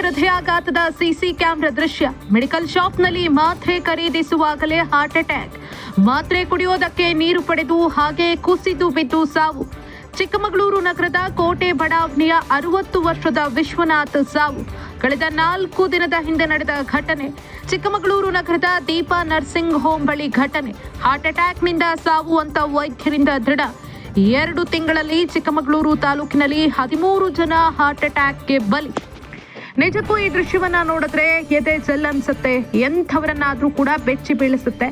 ಹೃದಯಾಘಾತದ CC camera ದೃಶ್ಯ. Medical ಶಾಪ್ನಲ್ಲಿ ಮಾತ್ರೆ ಖರೀದಿಸುವಾಗಲೇ ಹಾರ್ಟ್ ಅಟ್ಯಾಕ್. ಮಾತ್ರೆ ಕುಡಿಯೋದಕ್ಕೆ ನೀರು ಪಡೆದು ಹಾಗೆ ಕುಸಿದು ಬಿದ್ದು ಸಾವು. ಚಿಕ್ಕಮಗಳೂರು ನಗರದ ಕೋಟೆ ಬಡಾವಣೆಯ ಅರವತ್ತು ವರ್ಷದ ವಿಶ್ವನಾಥ್ ಸಾವು. ಕಳೆದ ನಾಲ್ಕು ದಿನದ ಹಿಂದೆ ನಡೆದ ಘಟನೆ. ಚಿಕ್ಕಮಗಳೂರು ನಗರದ ದೀಪಾ ನರ್ಸಿಂಗ್ ಹೋಮ್ ಬಳಿ ಘಟನೆ. ಹಾರ್ಟ್ ಅಟ್ಯಾಕ್ನಿಂದ ಸಾವು ಅಂತ ವೈದ್ಯರಿಂದ ದೃಢ. ಎರಡು ತಿಂಗಳಲ್ಲಿ ಚಿಕ್ಕಮಗಳೂರು ತಾಲೂಕಿನಲ್ಲಿ ಹದಿಮೂರು ಜನ ಹಾರ್ಟ್ ಅಟ್ಯಾಕ್ಗೆ ಬಲಿ. ನಿಜಕ್ಕೂ ಈ ದೃಶ್ಯವನ್ನ ನೋಡಿದ್ರೆ ಎದೆ ಜಲ್ ಅನ್ಸುತ್ತೆ ಎಂಥವರನ್ನಾದ್ರೂ ಕೂಡ ಬೆಚ್ಚಿ ಬೀಳಿಸುತ್ತೆ.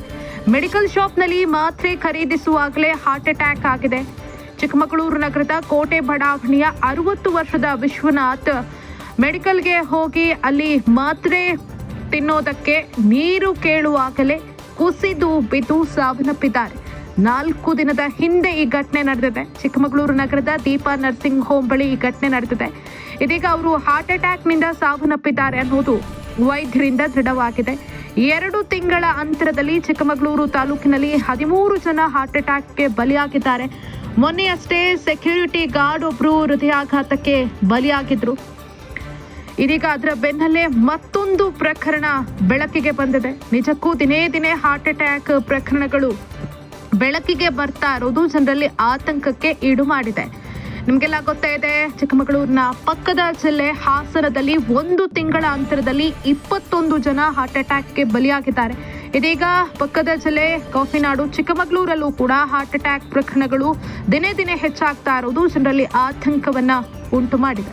ಮೆಡಿಕಲ್ ಶಾಪ್ನಲ್ಲಿ ಮಾತ್ರೆ ಖರೀದಿಸುವಾಗಲೇ ಹಾರ್ಟ್ ಅಟ್ಯಾಕ್ ಆಗಿದೆ. ಚಿಕ್ಕಮಗಳೂರು ನಗರದ ಕೋಟೆ ಬಡಾವಣೆಯ ಅರವತ್ತು ವರ್ಷದ ವಿಶ್ವನಾಥ್ ಮೆಡಿಕಲ್ಗೆ ಹೋಗಿ ಅಲ್ಲಿ ಮಾತ್ರೆ ತಿನ್ನೋದಕ್ಕೆ ನೀರು ಕೇಳುವಾಗಲೇ ಕುಸಿದು ಬಿದ್ದು ಸಾವನ್ನಪ್ಪಿದ್ದಾರೆ. ನಾಲ್ಕು ದಿನದ ಹಿಂದೆ ಈ ಘಟನೆ ನಡೆದಿದೆ. ಚಿಕ್ಕಮಗಳೂರು ನಗರದ ದೀಪಾ ನರ್ಸಿಂಗ್ ಹೋಮ್ ಬಳಿ ಈ ಘಟನೆ ನಡೆದಿದೆ. ಇದೀಗ ಅವರು ಹಾರ್ಟ್ ಅಟ್ಯಾಕ್ನಿಂದ ಸಾವನ್ನಪ್ಪಿದ್ದಾರೆ ಅನ್ನೋದು ವೈದ್ಯರಿಂದ ದೃಢವಾಗಿದೆ. ಎರಡು ತಿಂಗಳ ಅಂತರದಲ್ಲಿ ಚಿಕ್ಕಮಗಳೂರು ತಾಲೂಕಿನಲ್ಲಿ ಹದಿಮೂರು ಜನ ಹಾರ್ಟ್ ಅಟ್ಯಾಕ್ಗೆ ಬಲಿಯಾಗಿದ್ದಾರೆ. ಮೊನ್ನೆಯಷ್ಟೇ ಸೆಕ್ಯೂರಿಟಿ ಗಾರ್ಡ್ ಒಬ್ರು ಹೃದಯಾಘಾತಕ್ಕೆ ಬಲಿಯಾಗಿದ್ರು. ಇದೀಗ ಅದರ ಬೆನ್ನಲ್ಲೇ ಮತ್ತೊಂದು ಪ್ರಕರಣ ಬೆಳಕಿಗೆ ಬಂದಿದೆ. ನಿಜಕ್ಕೂ ದಿನೇ ದಿನೇ ಹಾರ್ಟ್ ಅಟ್ಯಾಕ್ ಪ್ರಕರಣಗಳು ಬೆಳಕಿಗೆ ಬರ್ತಾ ಇರೋದು ಜನರಲ್ಲಿ ಆತಂಕಕ್ಕೆ ಈಡು ಮಾಡಿದೆ. ನಿಮಗೆಲ್ಲ ಗೊತ್ತಾ ಇದೆ, ಚಿಕ್ಕಮಗಳೂರಿನ ಪಕ್ಕದ ಜಿಲ್ಲೆ ಹಾಸನದಲ್ಲಿ ಒಂದು ತಿಂಗಳ ಅಂತರದಲ್ಲಿ ಇಪ್ಪತ್ತೊಂದು ಜನ ಹಾರ್ಟ್ ಅಟ್ಯಾಕ್ಗೆ ಬಲಿಯಾಗಿದ್ದಾರೆ. ಇದೀಗ ಪಕ್ಕದ ಜಿಲ್ಲೆ ಕಾಫಿನಾಡು, ಚಿಕ್ಕಮಗಳೂರಲ್ಲೂ ಕೂಡ ಹಾರ್ಟ್ ಅಟ್ಯಾಕ್ ಪ್ರಕರಣಗಳು ದಿನೇ ದಿನೇ ಹೆಚ್ಚಾಗ್ತಾ ಇರೋದು ಜನರಲ್ಲಿ ಆತಂಕವನ್ನ ಉಂಟು ಮಾಡಿದೆ.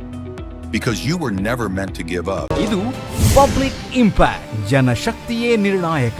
Because you were never meant to give up. ಇದು ಪಬ್ಲಿಕ್ ಇಂಪ್ಯಾಕ್ಟ್ ಜನಶಕ್ತಿಯೇ ನಿರ್ಣಾಯಕ